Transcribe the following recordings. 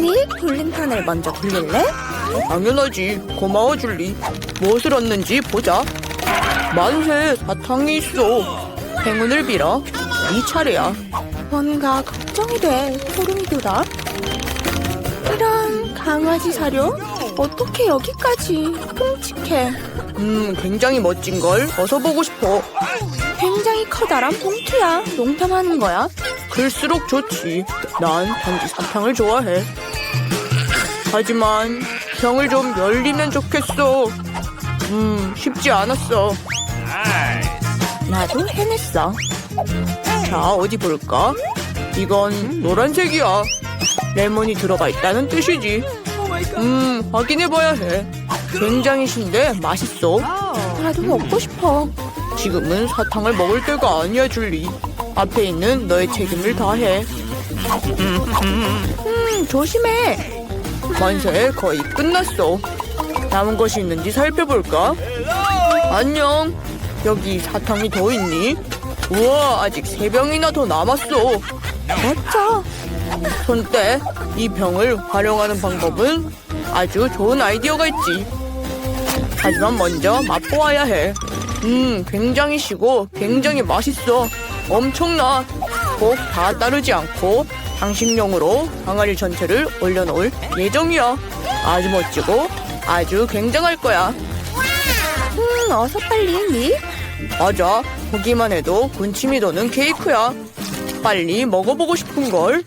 닉, 굴림판을 먼저 굴릴래? 당연하지. 고마워 줄리. 무엇을 얻는지 보자. 만세 사탕이 있어. 행운을 빌어. 네 차례야. 뭔가 걱정이 돼. 소름이 돋아. 이런 강아지 사료? 어떻게 여기까지? 끔찍해. 음 굉장히 멋진 걸. 어서 보고 싶어. 굉장히 커다란 봉투야. 농담하는 거야? 클수록 좋지. 난 단지 사탕을 좋아해. 하지만 병을 좀 열리면 좋겠어. 음 쉽지 않았어. 나도 해냈어. 자, 어디 볼까? 이건 노란색이야. 레몬이 들어가 있다는 뜻이지. 음, 확인해봐야 해. 굉장히 신데 맛있어. 나도 먹고 싶어. 지금은 사탕을 먹을 때가 아니야, 줄리. 앞에 있는 너의 책임을 다해. 음, 조심해. 만세, 거의 끝났어. 남은 것이 있는지 살펴볼까? 안녕. 여기 사탕이 더 있니? 우와, 아직 세 병이나 더 남았어. 멋져. 손때 이 병을 활용하는 방법은 아주 좋은 아이디어가 있지. 하지만 먼저 맛보아야 해. 음, 굉장히 시고 굉장히 맛있어. 엄청나. 꼭 다 따르지 않고 장식용으로 항아리 전체를 올려놓을 예정이야. 아주 멋지고 아주 굉장할 거야. 음, 어서 빨리, 닉. 맞아. 보기만 해도 군침이 도는 케이크야. 빨리 먹어보고 싶은 걸.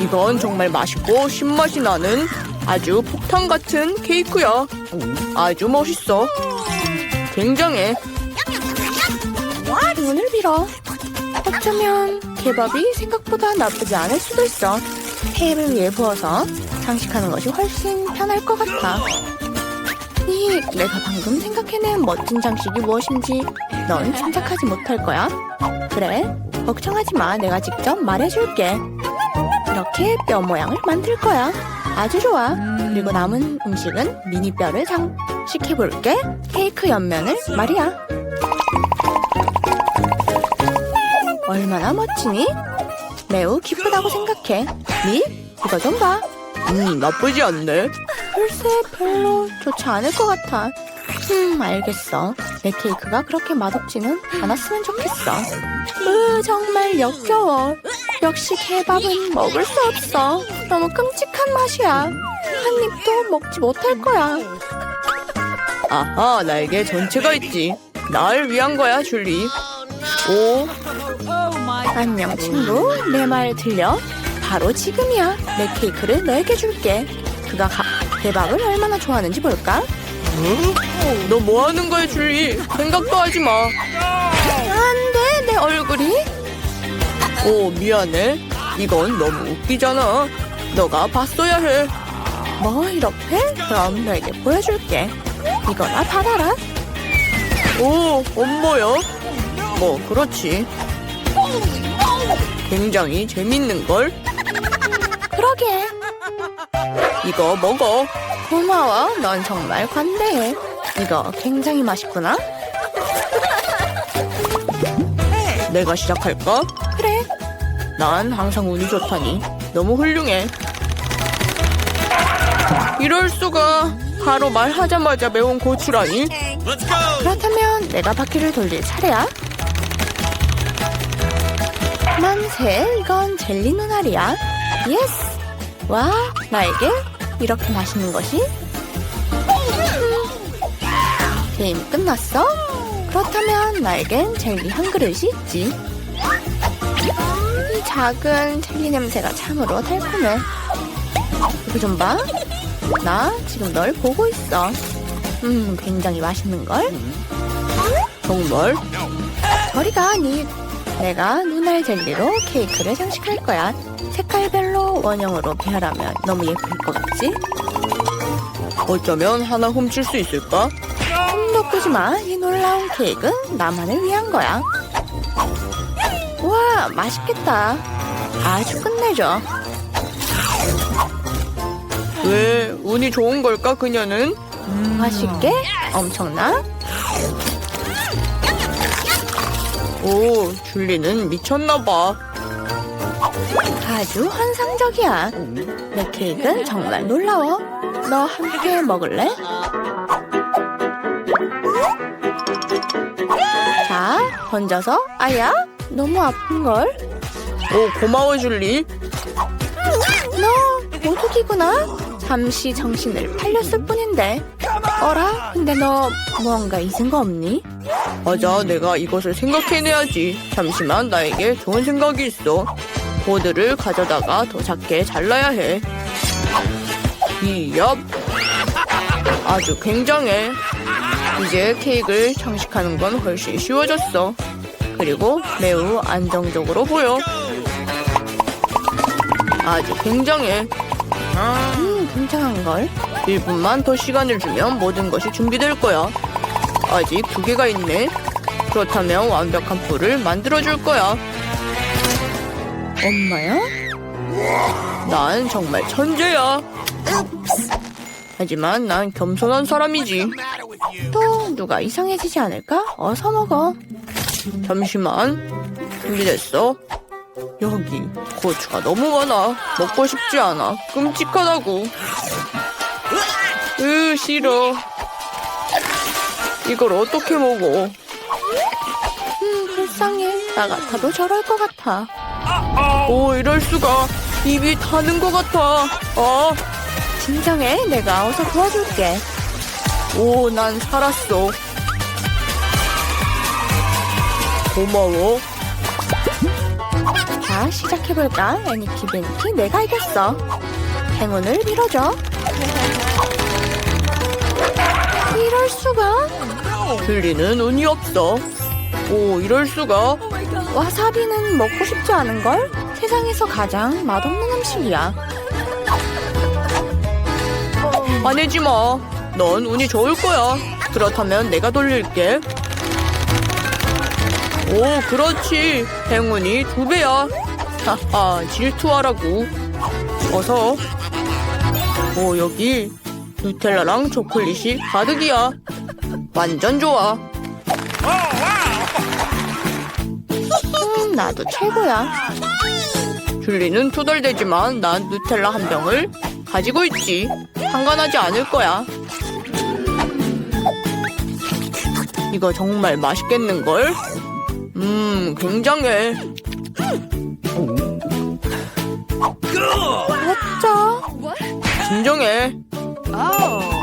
이건 정말 맛있고 신맛이 나는 아주 폭탄 같은 케이크야. 아주 멋있어. 굉장해. 행운을 빌어. 어쩌면 케밥이 생각보다 나쁘지 않을 수도 있어. 폐를 위해 부어서 장식하는 것이 훨씬 편할 것 같아. 닉, 내가 방금 생각해낸 멋진 장식이 무엇인지 넌 짐작하지 못할 거야. 그래, 걱정하지 마. 내가 직접 말해줄게. 이렇게 뼈 모양을 만들 거야. 아주 좋아. 그리고 남은 음식은 미니 뼈를 장식해볼게. 케이크 옆면을 말이야. 얼마나 멋지니? 매우 기쁘다고 생각해. 니? 이거 좀 봐. 음, 나쁘지 않네. 글쎄 별로 좋지 않을 것 같아. 음 알겠어. 내 케이크가 그렇게 맛없지는 않았으면 좋겠어. 으 정말 역겨워. 역시 케밥은 먹을 수 없어. 너무 끔찍한 맛이야. 한 입도 먹지 못할 거야. 아하, 나에게 전체가 있지. 날 위한 거야, 줄리. 오, 안녕 친구. 내 말 들려? 바로 지금이야. 내 케이크를 너에게 줄게. 그가 가, 케밥을 얼마나 좋아하는지 볼까? 너 뭐 하는 거야, 줄리? 생각도 하지 마. 안돼 내 얼굴이. 오, 미안해. 이건 너무 웃기잖아. 너가 봤어야 해. 뭐 이렇게? 그럼 너에게 보여줄게. 이거나 받아라. 오, 엄마야? 뭐, 그렇지. 굉장히 재밌는 걸? 그러게. 이거 먹어. 고마워. 넌 정말 관대해. 이거 굉장히 맛있구나. 내가 시작할까? 그래. 난 항상 운이 좋다니. 너무 훌륭해. 이럴 수가. 바로 말하자마자 매운 고추라니. 그렇다면 내가 바퀴를 돌릴 차례야. 만세, 이건 젤리 눈알이야. 예스. 와, 나에게 이렇게 맛있는 것이? 음. 게임 끝났어? 그렇다면 나에겐 젤리 한 그릇이 있지. 이 작은 젤리 냄새가 참으로 달콤해. 이거 좀 봐. 나 지금 널 보고 있어. 음, 굉장히 맛있는걸? 정말? 저리 가, 니. 내가 눈알 젤리로 케이크를 장식할 거야. 색깔별로 원형으로 배열하면 너무 예쁠 것 같지? 어쩌면 하나 훔칠 수 있을까? 꿈도 꾸지 마. 이 놀라운 케이크는 나만을 위한 거야. 우와, 맛있겠다. 아주 끝내줘. 왜 운이 좋은 걸까 그녀는? 맛있게? 엄청나? 오 줄리는 미쳤나 봐. 아주 환상적이야. 내 케이크는 정말 놀라워. 너 함께 먹을래? 자, 던져서 아야, 너무 아픈걸? 오, 고마워, 줄리. 너 모독이구나. 잠시 정신을 팔렸을 뿐인데. 어라? 근데 너 뭔가 잊은 거 없니? 맞아, 내가 이것을 생각해내야지. 잠시만, 나에게 좋은 생각이 있어. 보드를 가져다가 더 작게 잘라야 해. 이엽. 아주 굉장해. 이제 케이크를 장식하는 건 훨씬 쉬워졌어. 그리고 매우 안정적으로 보여. 아주 굉장해. 음, 굉장한걸. 1분만 더 시간을 주면 모든 것이 준비될 거야. 아직 두 개가 있네. 그렇다면 완벽한 풀을 만들어줄 거야. 엄마야? 난 정말 천재야. 하지만 난 겸손한 사람이지. 또 누가 이상해지지 않을까? 어서 먹어. 잠시만. 준비됐어? 여기 고추가 너무 많아. 먹고 싶지 않아. 끔찍하다고. 으, 싫어. 이걸 어떻게 먹어? 음, 불쌍해. 나 같아도 저럴 것 같아. 오, 이럴 수가. 입이 타는 것 같아. 아, 진정해. 내가 어서 도와줄게. 오, 난 살았어. 고마워. 자, 시작해볼까? 애니키 베니키 내가 이겼어. 행운을 빌어줘. 이럴 수가? 줄리는 운이 없어. 오, 이럴 수가. 와사비는 먹고 싶지 않은 걸? 세상에서 가장 맛없는 음식이야. 화내지 마. 넌 운이 좋을 거야. 그렇다면 내가 돌릴게. 오, 그렇지. 행운이 두 배야. 하하, 질투하라고. 어서. 오, 여기 누텔라랑 초콜릿이 가득이야. 완전 좋아. 음, 나도 최고야. 줄리는 투덜대지만 난 누텔라 한 병을 가지고 있지. 상관하지 않을 거야. 이거 정말 맛있겠는걸? 음, 굉장해. 어쩌? 진정해.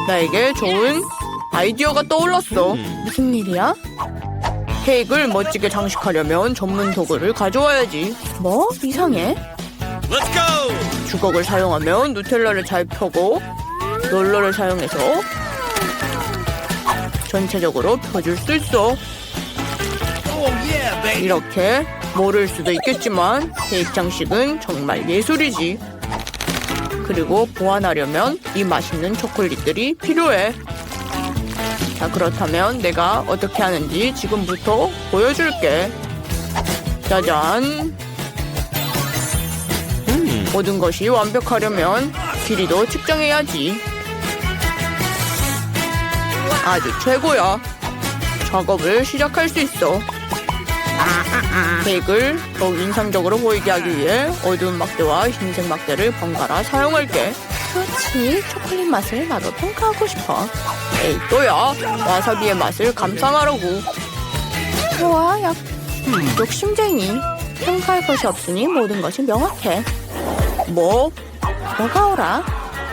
나에게 좋은 아이디어가 떠올랐어. 무슨 일이야? 케이크를 멋지게 장식하려면 전문 도구를 가져와야지. 뭐? 이상해. Let's go! 주걱을 사용하면 누텔라를 잘 펴고 롤러를 사용해서 전체적으로 펴줄 수 있어. Oh yeah, baby! 이렇게 모를 수도 있겠지만 케이크 장식은 정말 예술이지. 그리고 보완하려면 이 맛있는 초콜릿들이 필요해. 자, 그렇다면 내가 어떻게 하는지 지금부터 보여줄게. 짜잔. 모든 것이 완벽하려면 길이도 측정해야지. 아주 최고야. 작업을 시작할 수 있어. 케이크를 더욱 인상적으로 보이게 하기 위해 어두운 막대와 흰색 막대를 번갈아 사용할게. 그렇지. 초콜릿 맛을 나도 평가하고 싶어. 에이 또야 와사비의 맛을 감상하라고. 좋아, 약, 욕심쟁이. 평가할 것이 없으니 모든 것이 명확해. 뭐? 너가 오라.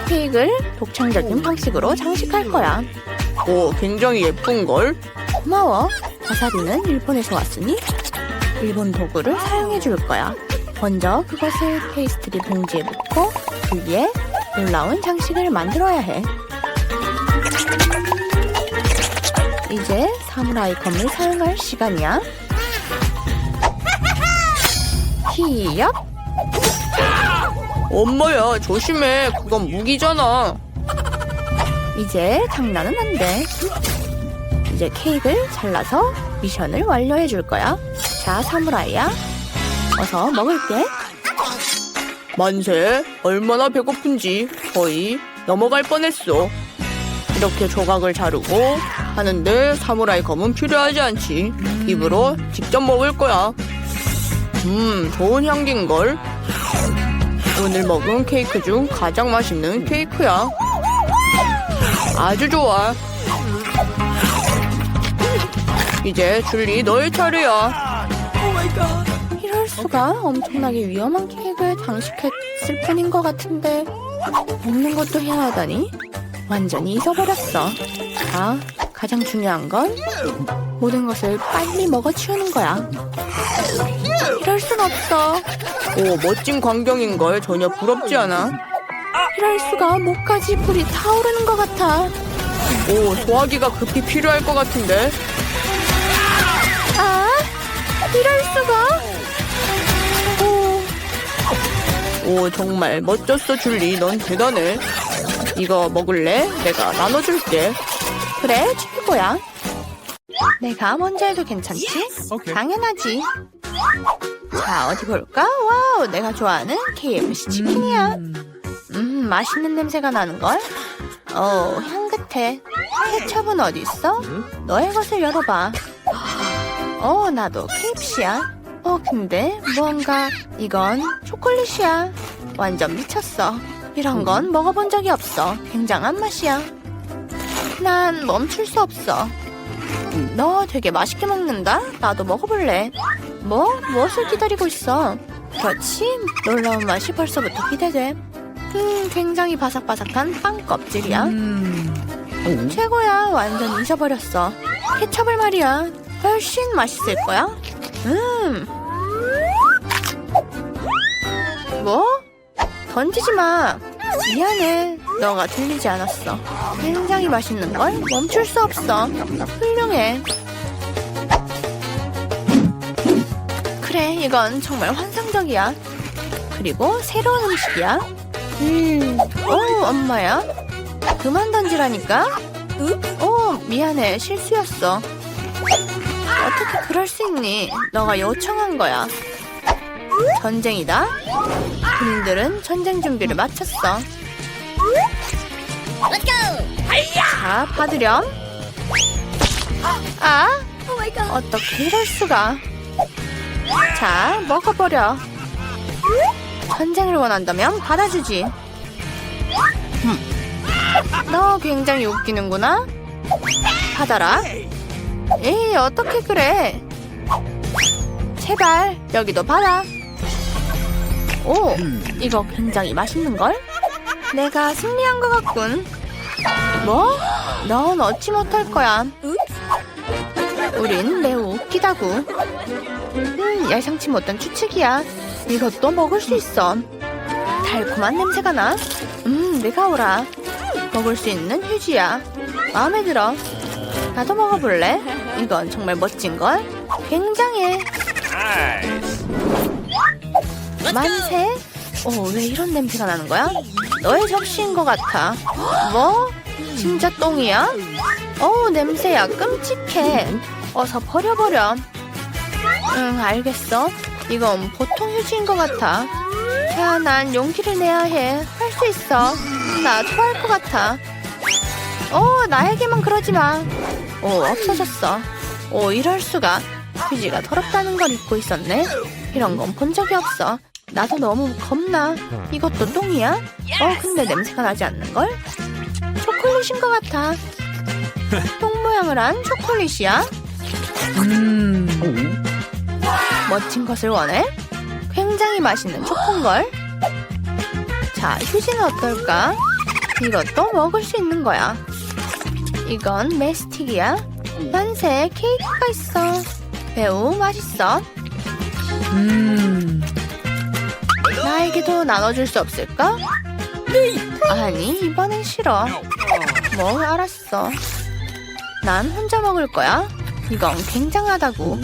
케이크를 독창적인 방식으로 장식할 거야. 오 굉장히 예쁜걸? 고마워. 와사비는 일본에서 왔으니 일본 도구를 사용해 줄 거야. 먼저 그것을 페이스트리 봉지에 묻고 그 위에 놀라운 장식을 만들어야 해. 이제 사무라이 검을 사용할 시간이야. 히엽! 엄마야 조심해 그건 무기잖아. 이제 장난은 안 돼. 이제 케이크를 잘라서 미션을 완료해 줄 거야. 자, 사무라이야. 어서 먹을게. 만세 얼마나 배고픈지 거의 넘어갈 뻔했어. 이렇게 조각을 자르고 하는데 사무라이 검은 필요하지 않지. 입으로 직접 먹을 거야. 음, 좋은 향기인걸. 오늘 먹은 케이크 중 가장 맛있는 케이크야. 아주 좋아. 이제 줄리 너의 차례야. 이럴 수가 엄청나게 위험한 케이크 를 장식했을 뿐인 것 같은데 먹는 것도 해야 하다니 완전히 잊어버렸어. 자, 가장 중요한 건 모든 것을 빨리 먹어 치우는 거야. 이럴 순 없어. 오, 멋진 광경인걸 전혀 부럽지 않아. 이럴 수가 목까지 불이 타오르는 것 같아. 오, 소화기가 급히 필요할 것 같은데. 아, 이럴 수가. 오, 오, 정말 멋졌어, 줄리. 넌 대단해. 이거 먹을래? 내가 나눠줄게. 그래 최고야. 내가 먼저 해도 괜찮지? 당연하지. 자 어디 볼까? 와우 내가 좋아하는 KFC 치킨이야. 음 맛있는 냄새가 나는 걸. 어 향긋해. 케첩은 어디 있어? 너의 것을 열어봐. 어 나도 KFC야. 어 근데 뭔가 이건 초콜릿이야. 완전 미쳤어. 이런 건 먹어본 적이 없어. 굉장한 맛이야. 난 멈출 수 없어. 너 되게 맛있게 먹는다? 나도 먹어볼래. 뭐? 무엇을 기다리고 있어? 그렇지? 놀라운 맛이 벌써부터 기대돼. 음, 굉장히 바삭바삭한 빵 껍질이야. 최고야. 완전 잊어버렸어. 케첩을 말이야. 훨씬 맛있을 거야. 음. 뭐? 던지지 마. 미안해. 너가 들리지 않았어. 굉장히 맛있는 걸 멈출 수 없어. 훌륭해. 그래, 이건 정말 환상적이야. 그리고 새로운 음식이야. 음, 오, 엄마야. 그만 던지라니까. 오, 미안해. 실수였어. 어떻게 그럴 수 있니? 너가 요청한 거야. 전쟁이다. 군인들은 전쟁 준비를 마쳤어. 자, 받으렴. 아, 어떻게 이럴 수가? 자, 먹어버려. 전쟁을 원한다면 받아주지. 흠. 너 굉장히 웃기는구나. 받아라. 에이, 어떻게 그래? 제발 여기도 받아. 오, 이거 굉장히 맛있는걸? 내가 승리한 것 같군. 뭐? 넌 얻지 못할 거야. 우린 매우 웃기다고. 음, 예상치 못한 추측이야. 이것도 먹을 수 있어. 달콤한 냄새가 나. 음, 내가 오라. 먹을 수 있는 휴지야. 마음에 들어. 나도 먹어볼래? 이건 정말 멋진걸? 굉장해. 만세? 어, 왜 이런 냄새가 나는 거야? 너의 접시인 것 같아. 뭐? 진짜 똥이야? 어, 냄새야. 끔찍해. 어서 버려버려. 응, 알겠어. 이건 보통 휴지인 것 같아. 자, 난 용기를 내야 해. 할 수 있어. 나 좋아할 것 같아. 어, 나에게만 그러지 마. 오, 없어졌어. 오, 이럴 수가. 휴지가 더럽다는 걸 잊고 있었네. 이런 건 본 적이 없어. 나도 너무 겁나. 이것도 똥이야? 어, 근데 냄새가 나지 않는걸? 초콜릿인 것 같아. 똥 모양을 한 초콜릿이야? 음. 멋진 것을 원해? 굉장히 맛있는 초코인걸? 자, 휴지는 어떨까? 이것도 먹을 수 있는 거야. 이건 메스틱이야. 만세 케이크가 있어. 매우 맛있어. 음. 나에게도 나눠줄 수 없을까? 아니, 이번엔 싫어. 뭐, 알았어. 난 혼자 먹을 거야. 이건 굉장하다고.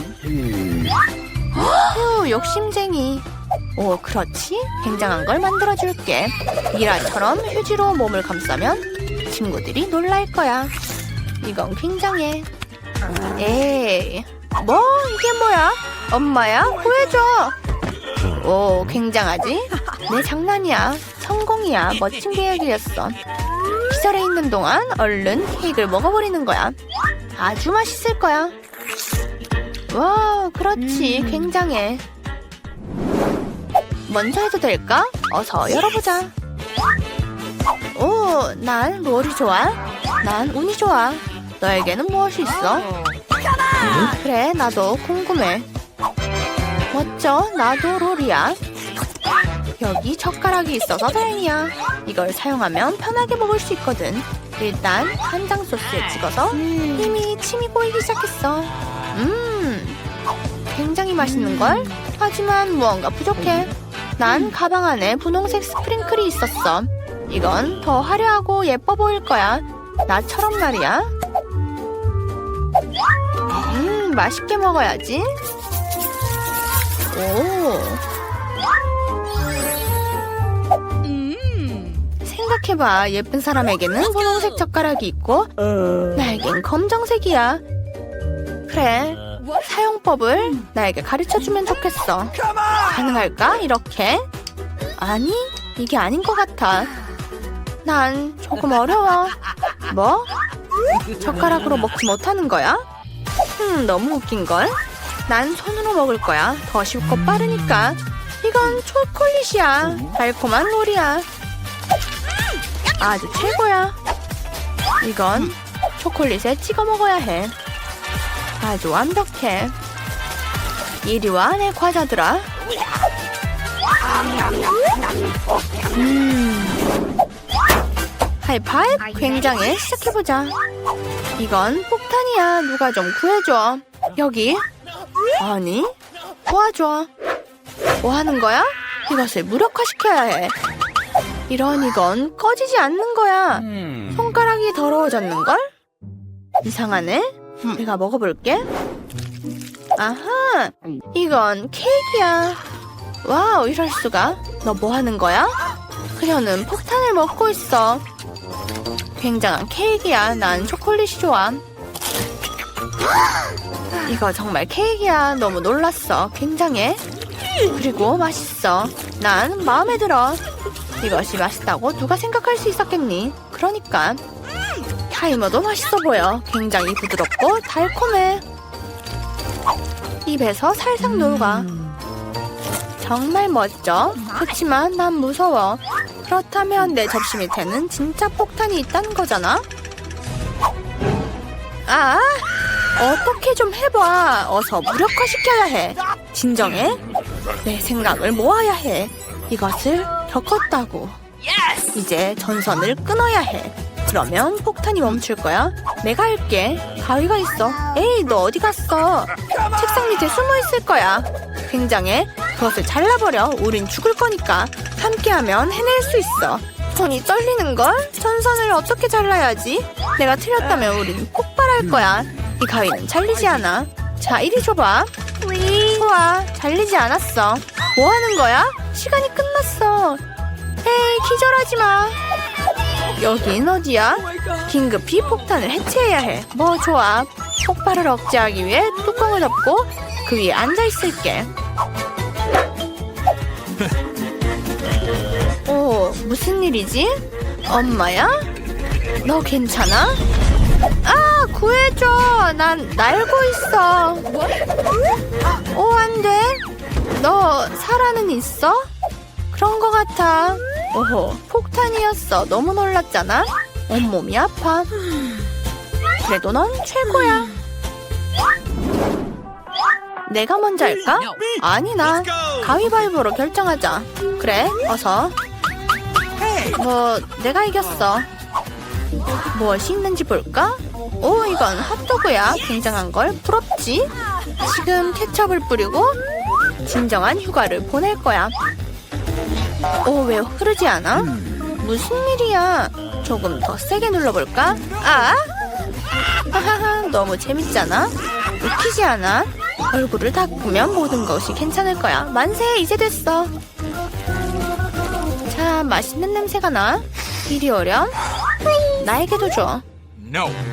휴, 욕심쟁이. 오, 그렇지. 굉장한 걸 만들어줄게. 미라처럼 휴지로 몸을 감싸면 친구들이 놀랄 거야. 이건 굉장해. 에이, 뭐? 이게 뭐야? 엄마야? 구해줘. 오, 굉장하지? 내 장난이야. 성공이야. 멋진 계획이었어. 기절해 있는 동안 얼른 케이크를 먹어버리는 거야. 아주 맛있을 거야. 와, 그렇지. 굉장해. 먼저 해도 될까? 어서 열어보자. 오, 난 롤이 좋아. 난 운이 좋아. 너에게는 무엇이 있어? 음, 그래, 나도 궁금해. 멋져, 나도 롤이야. 여기 젓가락이 있어서 다행이야. 이걸 사용하면 편하게 먹을 수 있거든. 일단 간장 소스에 찍어서 이미 침이 고이기 시작했어. 음, 굉장히 맛있는 걸? 하지만 무언가 부족해. 난 가방 안에 분홍색 스프링클이 있었어. 이건 더 화려하고 예뻐 보일 거야. 나처럼 말이야. 음, 맛있게 먹어야지. 오. 생각해봐. 예쁜 사람에게는 분홍색 젓가락이 있고, 나에겐 검정색이야. 그래. 사용법을 나에게 가르쳐주면 좋겠어. 가능할까? 이렇게? 아니, 이게 아닌 것 같아. 난 조금 어려워. 뭐? 젓가락으로 먹지 못하는 거야? 음, 너무 웃긴걸? 난 손으로 먹을 거야. 더 쉽고 빠르니까. 이건 초콜릿이야. 달콤한 롤이야. 아주 최고야. 이건 초콜릿에 찍어 먹어야 해. 아주 완벽해. 이리 와, 내 과자들아. 음. 하이파이브 굉장해. 시작해보자. 이건 폭탄이야. 누가 좀 구해줘. 여기. 아니, 도와줘. 뭐 하는 거야? 이것을 무력화시켜야 해. 이런 이건 꺼지지 않는 거야. 손가락이 더러워졌는걸? 이상하네? 내가 먹어볼게. 아하, 이건 케이크야. 와우, 이럴 수가. 너 뭐 하는 거야? 그녀는 폭탄을 먹고 있어. 굉장한 케이크야. 난 초콜릿이 좋아. 이거 정말 케이크야. 너무 놀랐어. 굉장해. 그리고 맛있어. 난 마음에 들어. 이것이 맛있다고 누가 생각할 수 있었겠니? 그러니까. 타이머도 맛있어 보여. 굉장히 부드럽고 달콤해. 입에서 살짝 녹아. 정말 멋져. 그렇지만 난 무서워. 그렇다면 내 접시 밑에는 진짜 폭탄이 있다는 거잖아? 아, 어떻게 좀 해봐. 어서 무력화시켜야 해. 진정해. 내 생각을 모아야 해. 이것을 겪었다고. 이제 전선을 끊어야 해. 그러면 폭탄이 멈출 거야. 내가 할게. 가위가 있어. 에이, 너 어디 갔어? 책상 밑에 숨어 있을 거야. 굉장해. 그것을 잘라버려. 우린 죽을 거니까. 함께하면 해낼 수 있어. 손이 떨리는 걸? 전선을 어떻게 잘라야지? 내가 틀렸다면 우린 폭발할 거야. 이 가위는 잘리지 않아. 자, 이리 줘봐. 좋아, 잘리지 않았어. 뭐 하는 거야? 시간이 끝났어. 에이, 기절하지 마. 여긴 어디야? 긴급히 폭탄을 해체해야 해. 뭐 좋아. 폭발을 억제하기 위해 뚜껑을 덮고 그 위에 앉아 있을게. 오, 무슨 일이지? 엄마야? 너 괜찮아? 아, 구해줘. 난 날고 있어. 오, 안 돼. 너 살아는 있어? 그런 거 같아. 오호, 폭탄이었어. 너무 놀랐잖아. 온몸이 아파. 그래도 넌 최고야. 내가 먼저 할까? 아니, 나. 가위바위보로 결정하자. 그래, 어서. 뭐, 내가 이겼어. 무엇이 있는지 볼까? 오, 이건 핫도그야. 굉장한 걸. 부럽지? 지금 케첩을 뿌리고 진정한 휴가를 보낼 거야. 오, 왜 흐르지 않아? 무슨 일이야? 조금 더 세게 눌러볼까? 아! 하하하, 너무 재밌잖아? 웃기지 않아? 얼굴을 닦으면 모든 것이 괜찮을 거야. 만세, 이제 됐어. 자, 맛있는 냄새가 나. 이리 오렴. 나에게도 줘.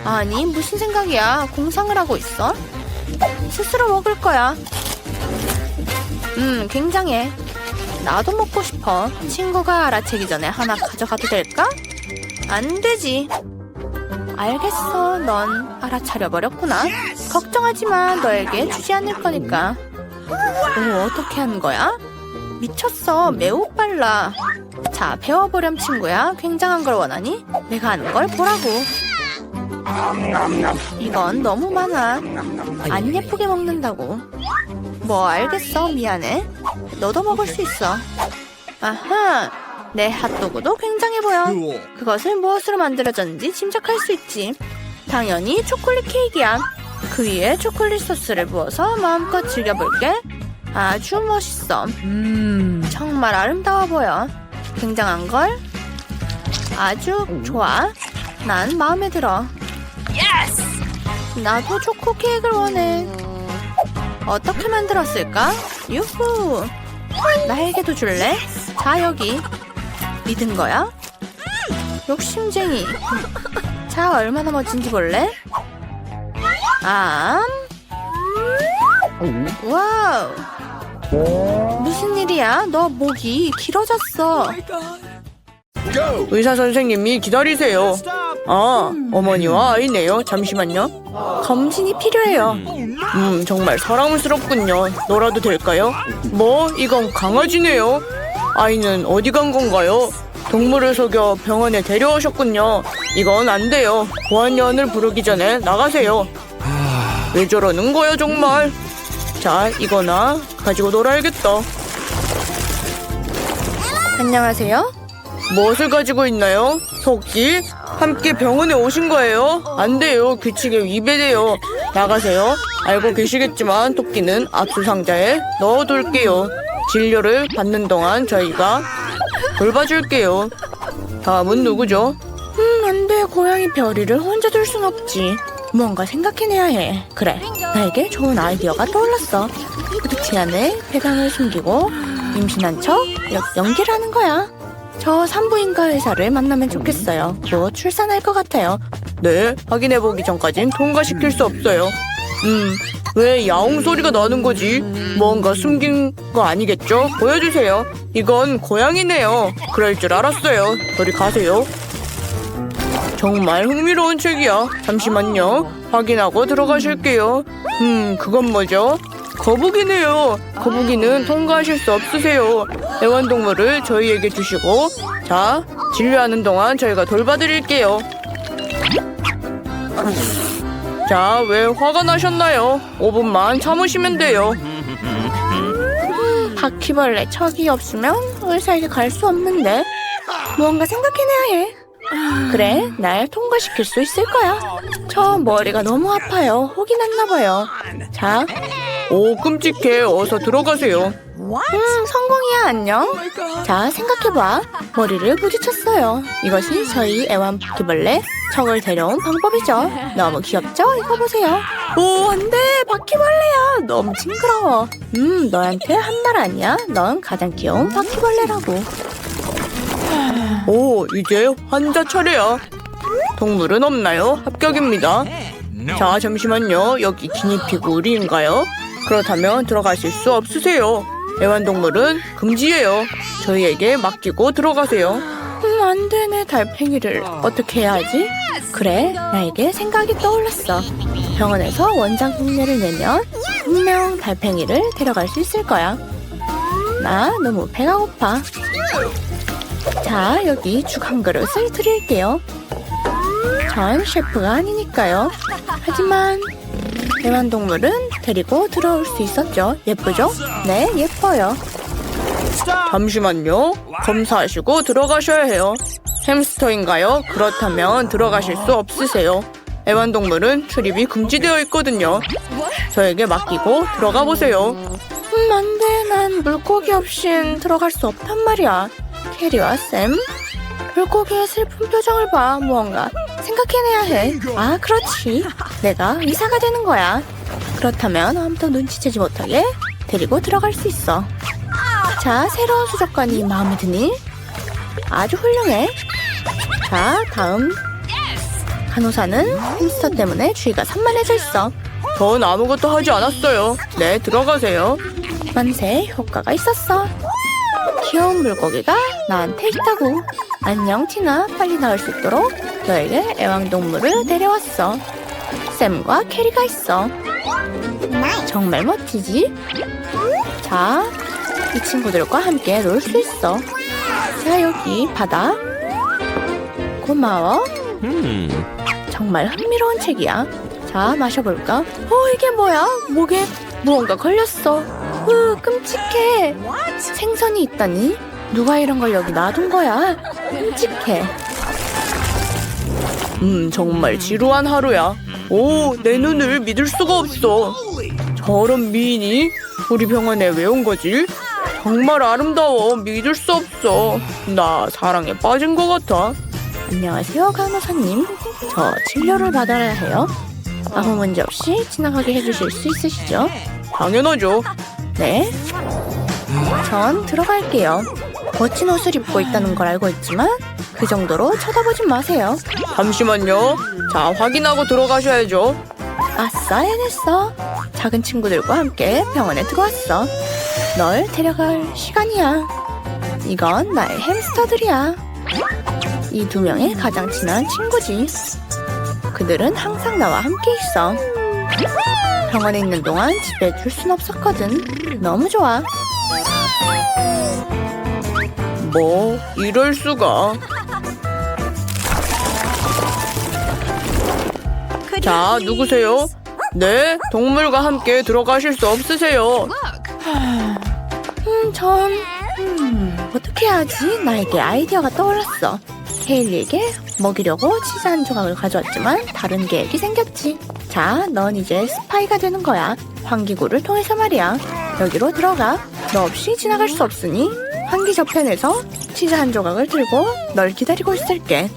아니, 무슨 생각이야? 공상을 하고 있어? 스스로 먹을 거야. 음, 굉장해. 나도 먹고 싶어. 친구가 알아채기 전에 하나 가져가도 될까? 안 되지. 알겠어. 넌 알아차려 버렸구나. 걱정하지 마. 너에게 주지 않을 거니까. 오, 어떻게 하는 거야? 미쳤어. 매우 빨라. 자, 배워보렴 친구야. 굉장한 걸 원하니? 내가 하는 걸 보라고. 이건 너무 많아. 안 예쁘게 먹는다고. 뭐 알겠어. 미안해. 너도 먹을 수 있어. 아하. 내 핫도그도 굉장해 보여. 그것을 무엇으로 만들어졌는지 짐작할 수 있지. 당연히 초콜릿 케이크야. 그 위에 초콜릿 소스를 부어서 마음껏 즐겨볼게. 아주 멋있어. 정말 아름다워 보여. 굉장한 걸. 아주 좋아. 난 마음에 들어. 나도 초코 케이크를 원해. 어떻게 만들었을까? 유후. 나에게도 줄래? 자 여기. 믿은 거야? 욕심쟁이. 자, 얼마나 멋진지 볼래? 아. 와우. 무슨 일이야? 너 목이 길어졌어. 의사 선생님이 기다리세요. 아, 어머니와 아이네요. 잠시만요. 검진이 필요해요. 음, 정말 사랑스럽군요. 놀아도 될까요? 뭐, 이건 강아지네요. 아이는 어디 간 건가요? 동물을 속여 병원에 데려오셨군요. 이건 안 돼요. 보안요원을 부르기 전에 나가세요. 왜 저러는 거야, 정말? 자, 이거나 가지고 놀아야겠다. 안녕하세요. 무엇을 가지고 있나요? 토끼? 함께 병원에 오신 거예요? 안 돼요. 규칙에 위배돼요. 나가세요. 알고 계시겠지만 토끼는 압수 상자에 넣어둘게요. 진료를 받는 동안 저희가 돌봐줄게요. 다음은 누구죠? 음, 안 돼. 고양이 별이를 혼자 둘 순 없지. 뭔가 생각해내야 해. 그래. 나에게 좋은 아이디어가 떠올랐어. 후드티 안에 배강을 숨기고 임신한 척 여- 연기를 하는 거야. 저 산부인과 의사를 만나면 좋겠어요. 곧 출산할 것 같아요. 네, 확인해보기 전까진 통과시킬 수 없어요. 음, 왜 야옹 소리가 나는 거지? 뭔가 숨긴 거 아니겠죠? 보여주세요. 이건 고양이네요. 그럴 줄 알았어요. 저리 가세요. 정말 흥미로운 책이야. 잠시만요. 확인하고 들어가실게요. 음, 그건 뭐죠? 거북이네요. 거북이는 통과하실 수 없으세요. 애완동물을 저희에게 주시고, 자, 진료하는 동안 저희가 돌봐드릴게요. 자, 왜 화가 나셨나요? 5분만 참으시면 돼요. 바퀴벌레 척이 없으면 의사에게 갈 수 없는데 무언가 생각해내야 해. 그래, 날 통과시킬 수 있을 거야. 저 머리가 너무 아파요. 혹이 났나 봐요. 자, 오, 끔찍해. 어서 들어가세요. 음, 성공이야, 안녕. 자, 생각해봐. 머리를 부딪혔어요. 이것이 저희 애완 바퀴벌레 척을 데려온 방법이죠. 너무 귀엽죠? 이거 보세요. 오, 안 돼. 바퀴벌레야. 너무 징그러워. 음, 너한테 한 말 아니야. 넌 가장 귀여운 바퀴벌레라고. 오, 이제 환자 차례야. 동물은 없나요? 합격입니다. No. 자, 잠시만요. 여기 기니피그 우리인가요? 그렇다면 들어가실 수 없으세요. 애완동물은 금지예요. 저희에게 맡기고 들어가세요. 음, 안 되네, 달팽이를. 어떻게 해야 하지? 그래, 나에게 생각이 떠올랐어. 병원에서 원장 흉내를 내면 분명 달팽이를 데려갈 수 있을 거야. 나 너무 배가 고파. 자, 여기 죽 한 그릇을 드릴게요. 전 셰프가 아니니까요. 하지만 애완동물은 데리고 들어올 수 있었죠. 예쁘죠? 네, 예뻐요. 잠시만요. 검사하시고 들어가셔야 해요. 햄스터인가요? 그렇다면 들어가실 수 없으세요. 애완동물은 출입이 금지되어 있거든요. 저에게 맡기고 들어가 보세요. 음, 안 돼. 난 물고기 없인 들어갈 수 없단 말이야. 캐리와 샘. 물고기의 슬픈 표정을 봐. 무언가 생각해내야 해. 아, 그렇지. 내가 의사가 되는 거야. 그렇다면 아무도 눈치채지 못하게 데리고 들어갈 수 있어. 자, 새로운 수족관이 마음에 드니? 아주 훌륭해. 자, 다음. 간호사는 햄스터 때문에 주의가 산만해져 있어. 전 아무것도 하지 않았어요. 네, 들어가세요. 만세 효과가 있었어. 귀여운 물고기가 나한테 있다고. 안녕 티나 빨리 나올 수 있도록 너에게 애완동물을 데려왔어. 샘과 캐리가 있어. 정말 멋지지? 자, 이 친구들과 함께 놀 수 있어. 자, 여기 받아. 고마워. 정말 흥미로운 책이야. 자, 마셔볼까? 어, 이게 뭐야? 목에 무언가 걸렸어. 으, 끔찍해. 생선이 있다니? 누가 이런 걸 여기 놔둔 거야? 끔찍해. 음, 정말 지루한 하루야. 오, 내 눈을 믿을 수가 없어. 저런 미인이 우리 병원에 왜 온 거지? 정말 아름다워. 믿을 수 없어. 나 사랑에 빠진 것 같아. 안녕하세요, 간호사님. 저 진료를 받아야 해요. 아무 문제 없이 지나가게 해주실 수 있으시죠? 당연하죠. 네. 전 들어갈게요. 멋진 옷을 입고 있다는 걸 알고 있지만 그 정도로 쳐다보지 마세요. 잠시만요. 자, 확인하고 들어가셔야죠. 아싸 해냈어. 작은 친구들과 함께 병원에 들어왔어. 널 데려갈 시간이야. 이건 나의 햄스터들이야. 이 두 명의 가장 친한 친구지. 그들은 항상 나와 함께 있어. 병원에 있는 동안 집에 둘순 없었거든. 너무 좋아. 뭐, 이럴 수가. 자, 누구세요? 네, 동물과 함께 들어가실 수 없으세요. 음, 전 음, 어떻게 하지? 나에게 아이디어가 떠올랐어. 케일리에게 먹이려고 치즈 한 조각을 가져왔지만 다른 계획이 생겼지. 자, 넌 이제 스파이가 되는 거야. 환기구를 통해서 말이야. 여기로 들어가. 너 없이 지나갈 수 없으니 환기 저편에서 치즈 한 조각을 들고 널 기다리고 있을게.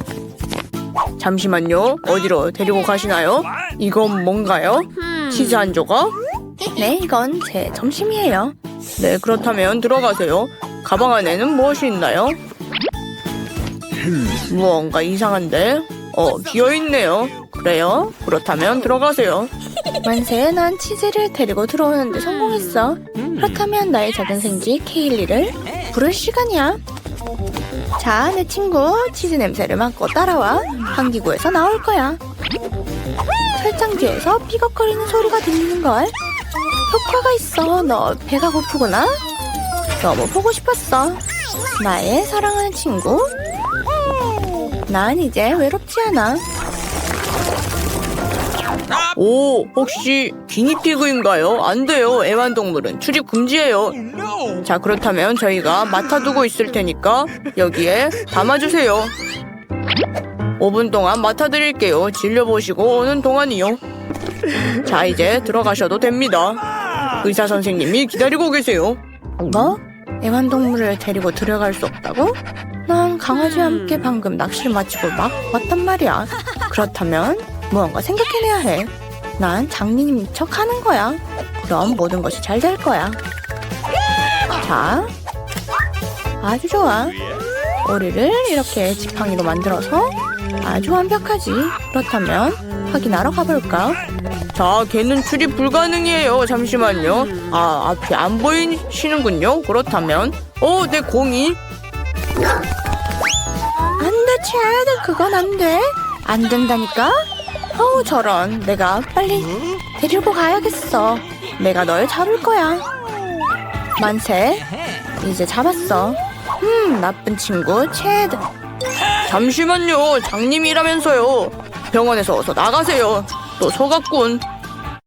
잠시만요. 어디로 데리고 가시나요? 이건 뭔가요? 치즈 한 조각? 네, 이건 제 점심이에요. 네, 그렇다면 들어가세요. 가방 안에는 무엇이 있나요? 무언가 이상한데? 어, 비어있네요. 그래요? 그렇다면 들어가세요. 만세, 난 치즈를 데리고 들어오는데 성공했어. 그렇다면 나의 작은 생쥐 케일리를 부를 시간이야. 자, 내 친구 치즈 냄새를 맡고 따라와. 환기구에서 나올 거야. 철장 뒤에서 삐걱거리는 소리가 들리는 걸. 효과가 있어. 너 배가 고프구나. 너무 보고 싶었어. 나의 사랑하는 친구. 난 이제 외롭지 않아. 오, 혹시 기니피그인가요? 안 돼요. 애완동물은 출입 금지예요. 자, 그렇다면 저희가 맡아두고 있을 테니까 여기에 담아주세요. 5분 동안 맡아드릴게요. 진료보시고 오는 동안이요. 자, 이제 들어가셔도 됩니다. 의사 선생님이 기다리고 계세요. 뭐? 애완동물을 데리고 들어갈 수 없다고? 난 강아지와 함께 방금 낚시를 마치고 막 왔단 말이야. 그렇다면 무언가 생각해내야 해. 난 장님인 척 하는 거야. 그럼 모든 것이 잘 될 거야. 자, 아주 좋아. 오리를 이렇게 지팡이로 만들어서 아주 완벽하지. 그렇다면 확인하러 가볼까? 자, 걔는 출입 불가능이에요. 잠시만요. 아, 앞이 안 보이시는군요. 그렇다면, 어, 내 공이 안 돼, 채드. 그건 안 돼. 안 된다니까? 어우, 저런. 내가 빨리 데리고 가야겠어. 내가 널 잡을 거야. 만세. 이제 잡았어. 음, 나쁜 친구, 채드. 잠시만요. 장님이라면서요. 병원에서 어서 나가세요. 또 속았군.